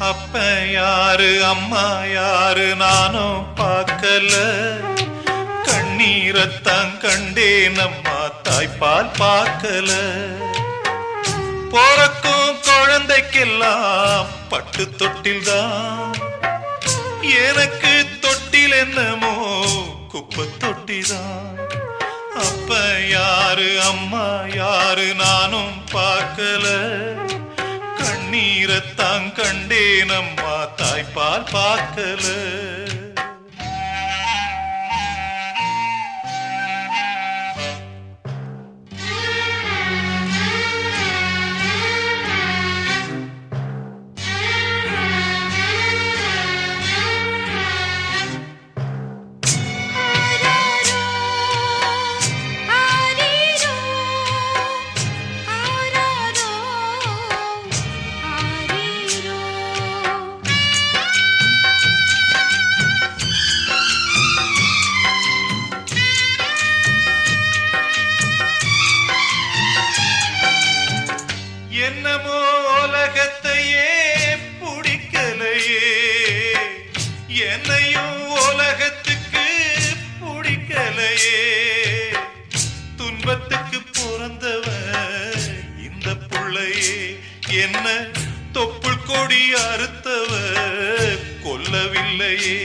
அப்ப யாரு அம்மா யாரு நானும் பார்க்கல. கண்ணீரத்தான் கண்டேன் அம்மா தாய்ப்பால் பார்க்கல. போறக்கும் குழந்தைக்கெல்லாம் பட்டு தொட்டில் தான் எனக்கு தொட்டில் என்னமோ குப்பை தொட்டிதான். அப்ப யாரு அம்மா யாரு நானும் பார்க்கல. கண்ணீரத்தான் கண்டேன் அம்மா தாய்ப்பால் பார்க்கல. புள்ளையே என்ன தொப்புள் கொடி அறுத்தவர் கொல்லவில்லையே.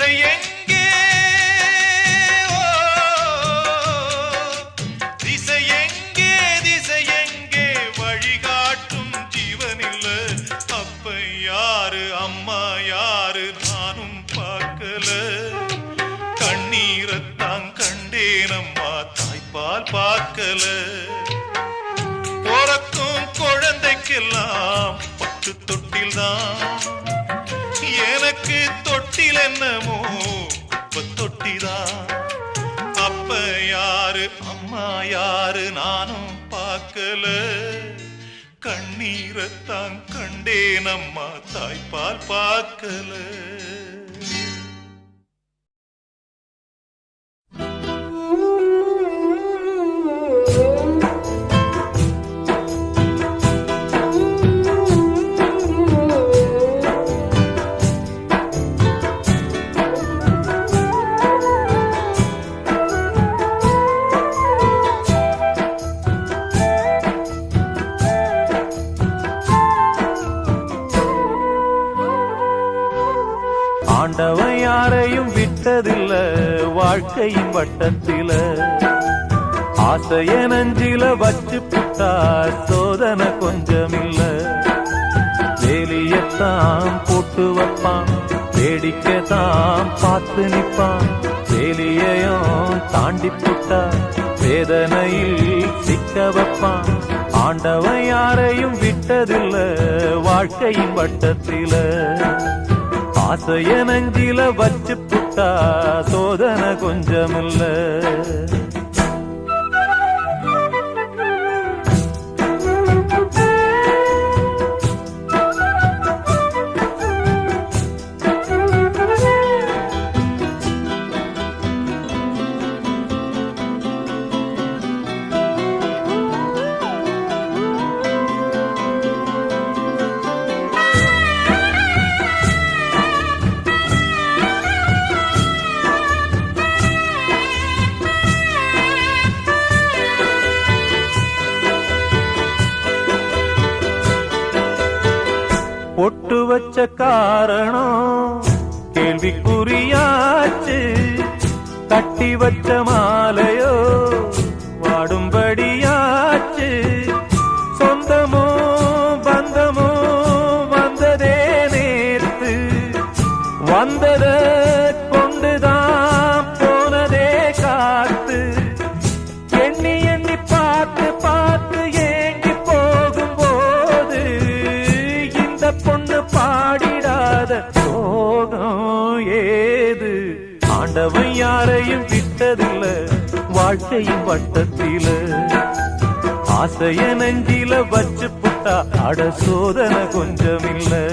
இசை எங்கே? திசை எங்கே? திசை எங்கே? வழிகாட்டும் ஜீவனில்ல. அப்ப யாரு? அம்மா யாரு? நானும் பார்க்கல. கண்ணீரத்தான் கண்டேன் அம்மா. தாய்ப்பால் பார்க்கல. பிறக்கும் குழந்தைக்கெல்லாம் யாரு? அம்மா யாரு? நானும் பார்க்கல. கண்ணீரத்தான் கண்டேன் அம்மா. தாய்ப்பால் பார்க்கல. வாழ்க்கையின் வட்டத்தில ஆசைய நஞ்சில வச்சு புட்டா சோதனை கொஞ்சமில்ல. வேலியத்தான் போட்டு வைப்பான் வேடிக்கைத்தான் பார்த்து நிற்பான். வேலியையும் தாண்டி புட்டா வேதனையில் சிக்க வைப்பான். ஆண்டவன் யாரையும் விட்டதில்ல வாழ்க்கையின் வட்டத்தில. ஆசைய நஞ்சில வச்சு புட்டா சோதனை கொஞ்சமில்லை. காரணம் கேள்விக்குறியாச்சு கட்டி வச்ச மாலையோ சோகம் ஏது? ஆண்டவன் யாரையும் விட்டதில்ல வாழ்க்கையும் வட்டத்தில. ஆசைய நெஞ்சில வச்சு புட்டா அட சோதனை கொஞ்சமில்லை.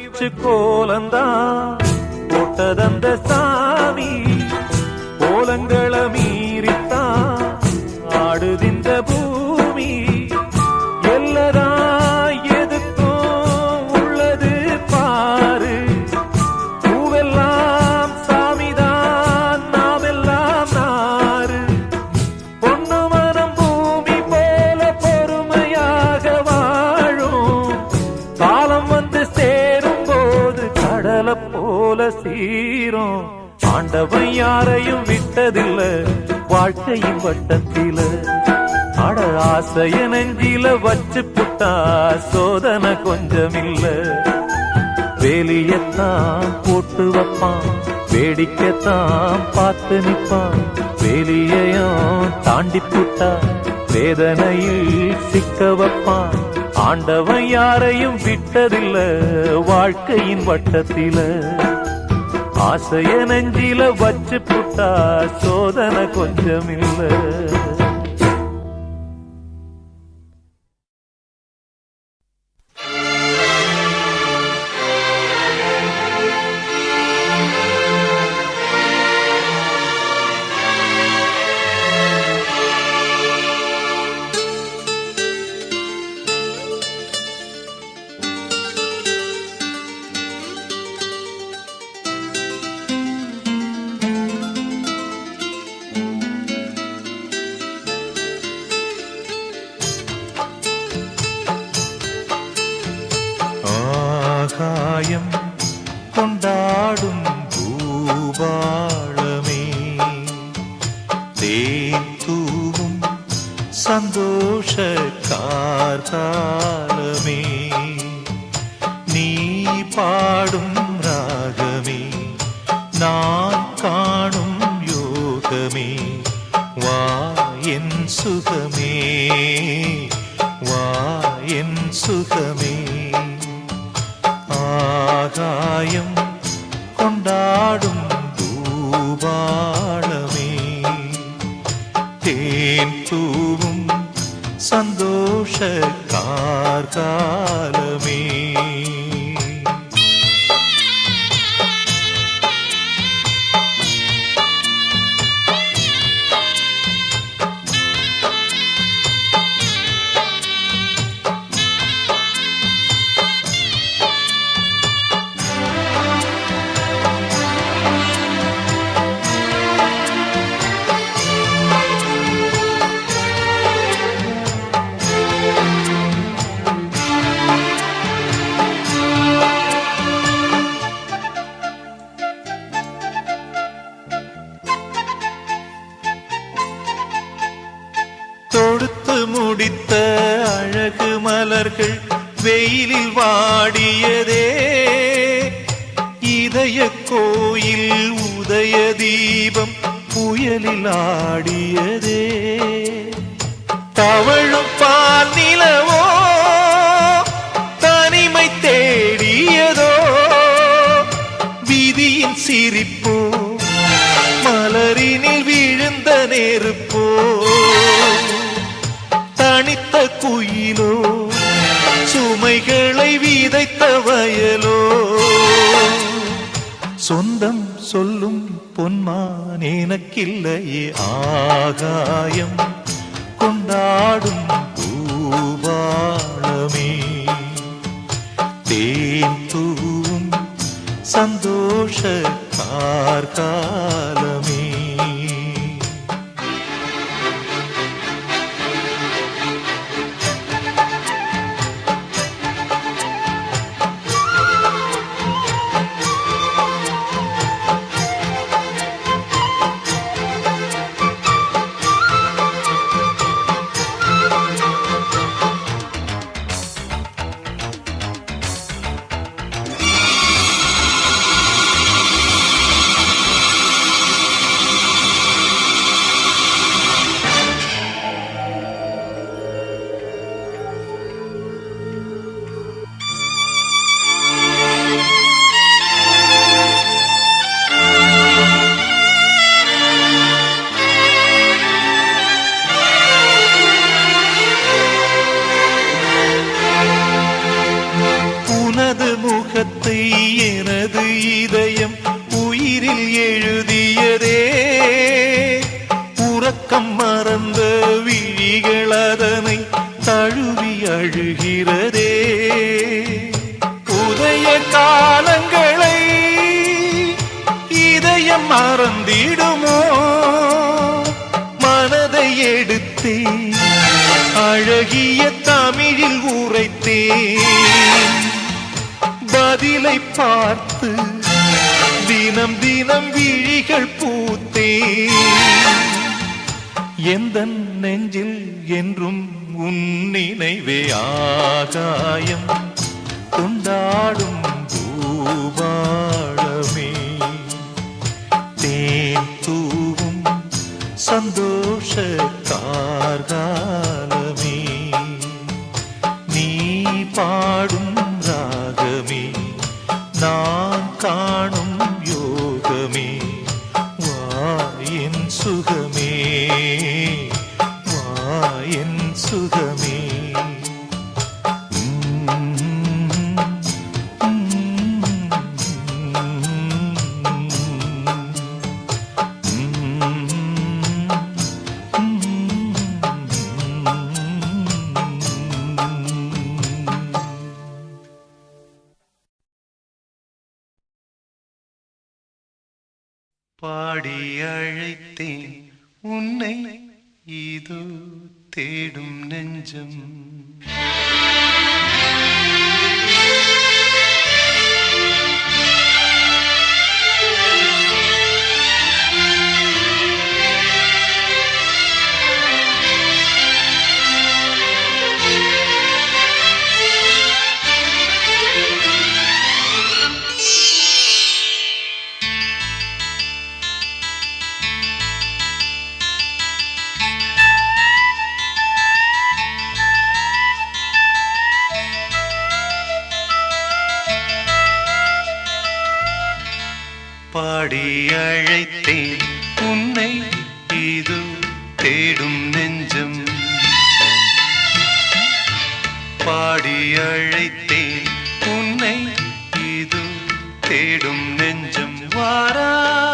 வச்சு கோலந்தான் போட்டதந்த சா வாழ்க்கையின் வட்டத்தில அட ஆசைய நெஞ்சில வச்சு புட்டா சோதனை கொஞ்சமில்ல. வேலியத்தான் போட்டு வைப்பான் வேடிக்கைத்தான் பார்த்து நிற்பான். வேலியையும் தாண்டி புட்டா வேதனையில் சிக்க வைப்பான். ஆண்டவன் யாரையும் விட்டதில்ல வாழ்க்கையின் வட்டத்தில. ஆசைய நெஞ்சில வச்சு புட்டா சோதனை கொஞ்சம் இல்லை என் சுகமே ஆகாயம் கொண்டாடும் பூபாளமே தேன் தூவும் பாடியதே. இதய கோயில் உதய தீபம் புயலில் ஆடியதே. தவழும் பால் நிலவோ தனிமை தேடியதோ. விதியின் சிரிப்போ மலரினில் விழுந்த நெருப்போ. தனித்த குயிலோ சுமைகளை விதைத்த வயலோ. சொந்தம் சொல்லும் பொன்மான் எனக்கில்லையே ஆகாயம். கொண்டாடும் பூபாளமே தேன் தூவும் சந்தோஷ கார்காலம் அதனை தழுவி அழுகிறதே. உதய காலங்களை இதயம் மறந்திடுமோ? மனதை எடுத்தேன் அழகிய தமிழில் உரைத்தேன் பதிலை பார்த்து தினம் தினம் விழிகள் பூத்தேன் எந்த நெஞ்சில் என்றும் உன் நினைவே ஆகாயம். கொண்டாடும் பூபாளமே தேன் தூவும் சந்தோஷ கார்காலமே தேடும் நெஞ்சம் பாடி அழைத்தேன். உன்னை இது தேடும் நெஞ்சம் வாரா.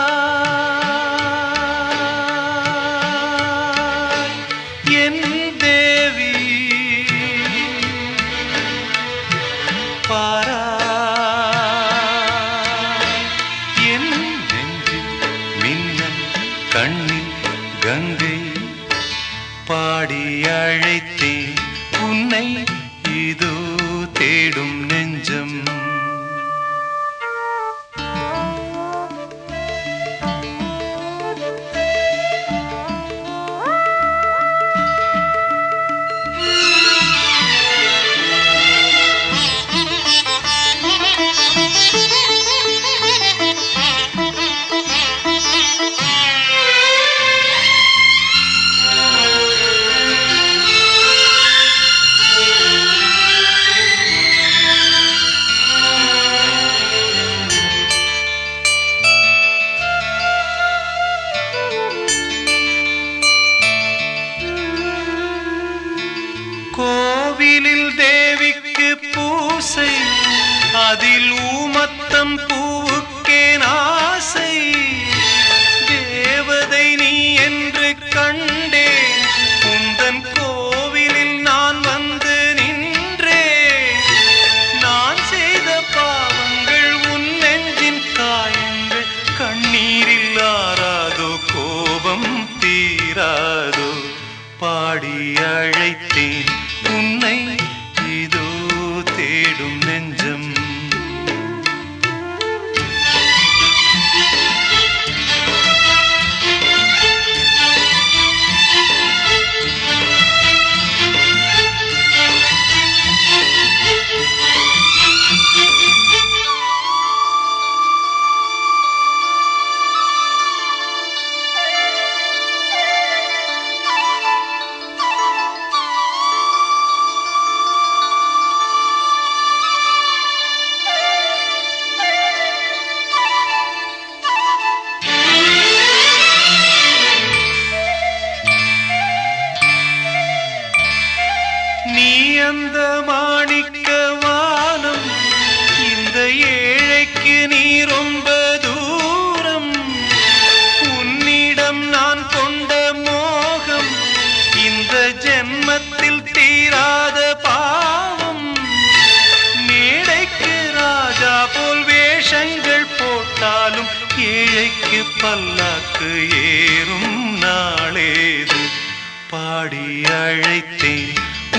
பாடி அழைத்தேன்.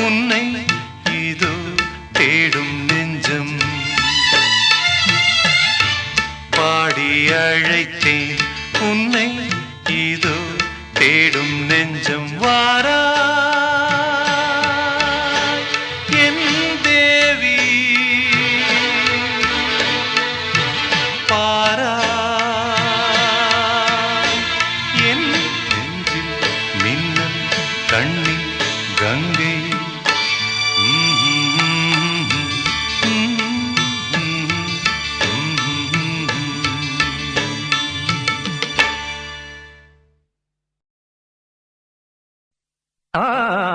உன்னை இதோ தேடும் நெஞ்சம். பாடி அழைத்தேன். உன்னை இதோ தேடும் நெஞ்சம். வாரா Ah.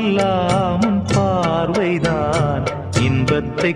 நாளெல்லாம் பார்வைதான். இன்பத்தை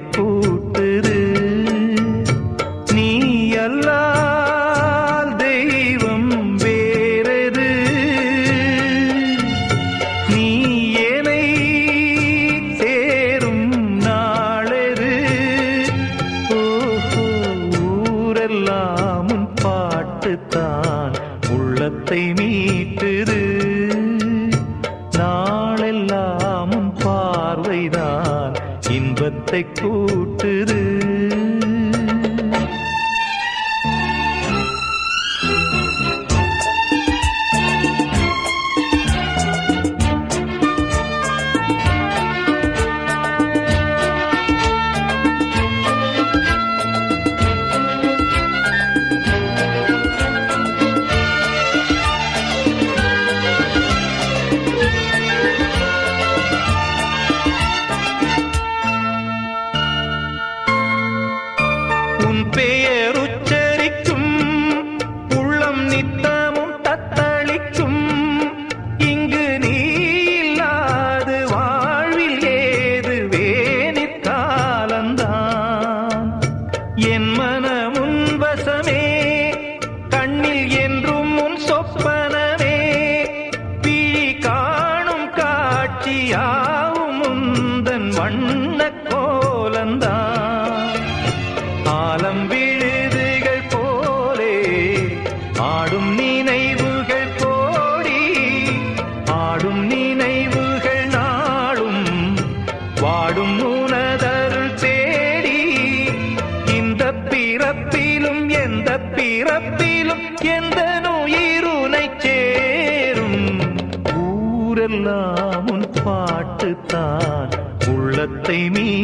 காட்சியாவும் முந்தன் வண்ண மரத்தை மீ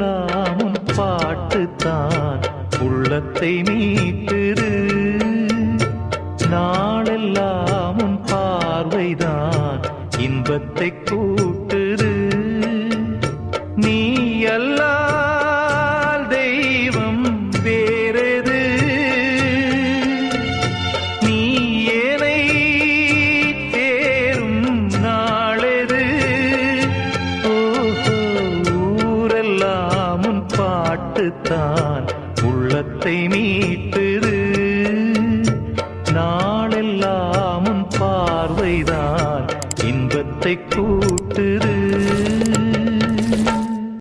ஊரெல்லாம் பாட்டுத்தான். உள்ளத்தை மீட்டு